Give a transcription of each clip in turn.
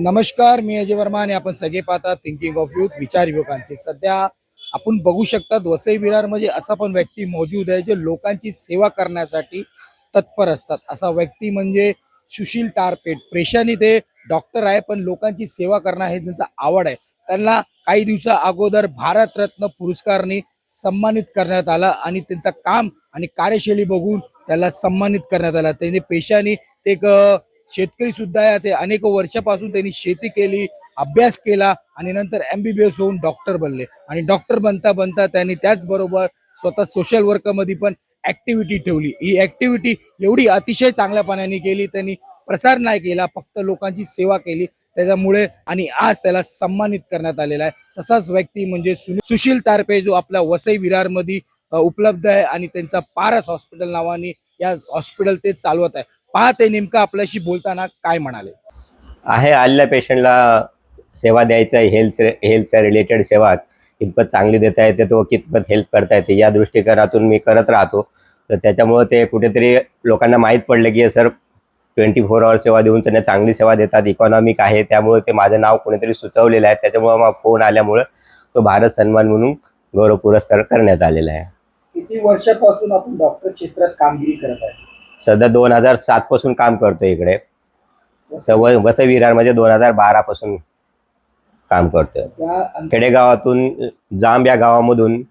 नमस्कार मी अजय वर्मा आणि आपण सगळे पाहता थिंकिंग ऑफ युथ विचार युवकांचे. सध्या आपण बघू शकतात वसई विरार म्हणजे असा पण व्यक्ती मौजूद आहे जे लोकांची सेवा करण्यासाठी तत्पर असतात. असा व्यक्ती म्हणजे सुशील टारपेट प्रेशाने ते डॉक्टर आहे पण लोकांची सेवा करणं हे त्यांचा आवड आहे. त्यांना काही दिवसा अगोदर भारतरत्न पुरस्कारने सन्मानित करण्यात आला आणि त्यांचं काम आणि कार्यशैली बघून त्याला सन्मानित करण्यात आला. त्यांनी पेशाने ते एक शेतकरी सुद्धा आहे ते अनेक वर्षापासून त्यांनी शेती केली अभ्यास केला आणि नंतर एम बी बी एस होऊन डॉक्टर बनले. आणि डॉक्टर बनता बनता त्यांनी त्याचबरोबर स्वतः सोशल वर्कमध्ये पण ऍक्टिव्हिटी ठेवली. ही ऍक्टिव्हिटी एवढी अतिशय चांगल्यापणाने केली त्यांनी प्रसार नाही केला फक्त लोकांची सेवा केली. त्याच्यामुळे आणि आज त्याला सन्मानित करण्यात आलेला आहे. तसाच व्यक्ती म्हणजे सुशील तारपे जो आपल्या वसई विरारमध्ये उपलब्ध आहे आणि त्यांचा पारस हॉस्पिटल नावाने या हॉस्पिटल ते चालवत आहे. पहा ते नेमकं आपल्याशी बोलताना काय म्हणाले. आहे आलेल्या पेशंटला सेवा द्यायचं हेल्थ हेल्थच्या रिलेटेड सेवा कितपत चांगली देता येते तो कितपत हेल्प करता येते या दृष्टिकोनातून मी करत राहतो. तर त्याच्यामुळं ते कुठेतरी लोकांना माहीत पडलं की सर ट्वेंटी फोर आवर सेवा देऊन त्यांना चांगली सेवा देतात इकॉनॉमिक आहे त्यामुळे ते माझं नाव कोणीतरी सुचवलेलं आहे त्याच्यामुळं मग फोन आल्यामुळं तो भारत सन्मान म्हणून गौरव पुरस्कार करण्यात आलेला आहे. किती वर्षापासून आपण डॉक्टर क्षेत्रात कामगिरी करत आहे? सध्या दोन हजार सात पासून काम करतो इकडे. सव वसई विरारमध्ये दोन हजार बारा पासून काम करतोय. खेडेगावातून जांब या गावामधून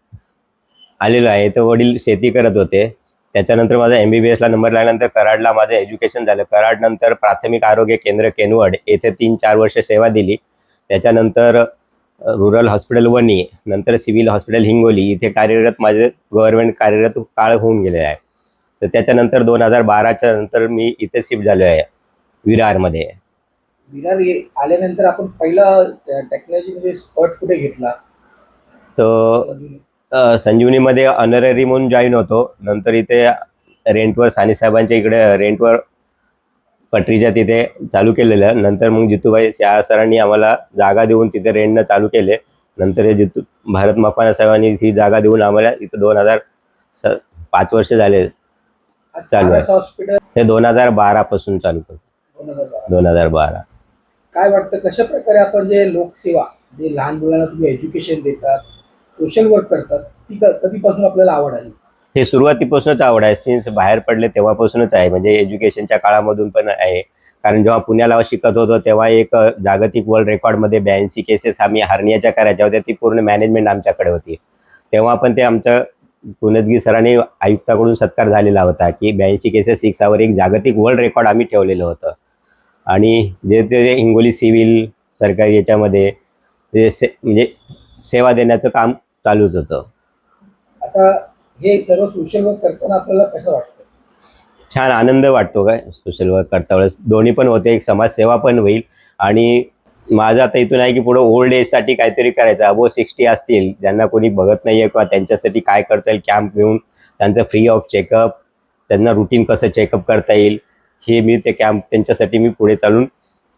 आलेलो आहे. तर वडील शेती करत होते. त्याच्यानंतर माझा एम बी बी एसला नंबर लागल्यानंतर कराडला माझं एज्युकेशन झालं. कराड नंतर प्राथमिक आरोग्य केंद्र केनवड. येथे तीन चार वर्ष सेवा दिली. त्याच्यानंतर रुरल हॉस्पिटल वणी नंतर सिव्हिल हॉस्पिटल हिंगोली. इथे कार्यरत माझे गव्हर्नमेंट कार्यरत काळ होऊन गेले आहे. तर त्याच्यानंतर दोन हजार बाराच्या नंतर मी इथे शिफ्ट झालो आहे विरारमध्ये. विरार आल्यानंतर आपण पहिला टेक्नॉलॉजी मध्ये स्पॉट कुठे घेतला? तर संजीवनीमध्ये ऑनररी म्हणून जॉईन होतो. नंतर इथे रेंटवर साने साहेबांच्या इकडे रेंटवर पटरीच्या तिथे चालू केलेलं. नंतर मग जितूबाई शाह सरांनी आम्हाला जागा देऊन तिथे रेंटनं चालू केले. नंतर हे जितू भारत मकवाना साहेबांनी ही जागा देऊन आम्हाला इथं दोन हजार स पाच वर्ष झाले. चालू आहे. हॉस्पिटल हे दोन हजार बारापासून चालू करतो. दोन हजार बारा. काय वाटतं कशा प्रकारे आपण जे लोकसेवा जे लहान मुलांना तुम्ही एज्युकेशन देतात सोशल वर्क करतात ती क- कधीपासून आपल्याला आवड आली हे सुरुवातीपासूनच आवड आहे. सिन्स बाहेर पडले तेव्हापासूनच आहे. म्हणजे एज्युकेशनच्या काळामधून पण आहे. कारण जेव्हा पुण्याला शिकत होतो तेव्हा एक अ, जागतिक वर्ल्ड रेकॉर्डमध्ये ब्याऐंशी केसेस आम्ही हर्नियाच्या करायच्या होत्या. ती पूर्ण मॅनेजमेंट आमच्याकडे होती. तेव्हा पण ते आमचं पुनजगी सरांनी आयुक्ताकडून सत्कार झालेला होता की ब्याऐंशी केसेस सिक्सावर एक जागतिक वर्ल्ड रेकॉर्ड आम्ही ठेवलेलं होतं. आणि जे ते जे हिंगोली सिव्हिल सरकारी याच्यामध्ये जे से म्हणजे सेवा देण्याचं काम चालूच होतं. आता हे सर्व सोशल वर्क करताना आपल्याला कसं वाटतं? छान आनंद वाटतो काय? सोशल वर्क करता वेळेस दोन्ही पण होते एक समाजसेवा पण होईल आणि माझं आता इथून आहे की पुढं ओल्ड एजसाठी काहीतरी करायचं. अबो सिक्स्टी असतील ज्यांना कोणी बघत नाही आहे किंवा त्यांच्यासाठी काय करता येईल कॅम्प घेऊन त्यांचं फ्री ऑफ चेकअप त्यांना रुटीन कसं चेकअप करता येईल हे मी ते कॅम्प त्यांच्यासाठी मी पुढे चालून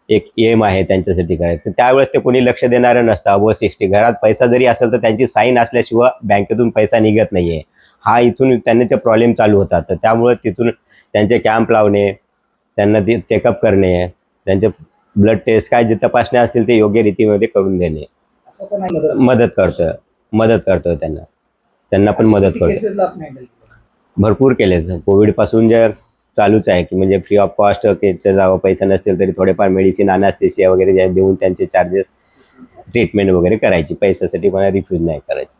एक एम आहे त्यांच्यासाठी करायचं. त्यावेळेस ते कोणी लक्ष देणारं नसतं. अबो सिक्स्टी घरात पैसा जरी असेल तर त्यांची साईन असल्याशिवाय बँकेतून पैसा निघत नाही आहे हा इथून त्यांना ते प्रॉब्लेम चालू होतात. तर त्यामुळे तिथून त्यांचे कॅम्प लावणे त्यांना ते चेकअप करणे त्यांचे ब्लड टेस्ट काय जे तपासण्या असतील ते योग्य रीतीमध्ये करून देणे. असं पण आहे मदत. मदत करतोय मदत करतोय त्यांना. त्यांना पण मदत करतो. केसेसला आपण हँडल भरपूर केले. भोविडपासून जे चालूच आहे की म्हणजे फ्री ऑफ कॉस्ट केसच्या जावं पैसे नसतील तरी थोडेफार मेडिसिन अनास्थेसिया वगैरे जे देऊन त्यांचे चार्जेस ट्रीटमेंट वगैरे करायची. पैशासाठी मला रिफ्यूज नाही करायची.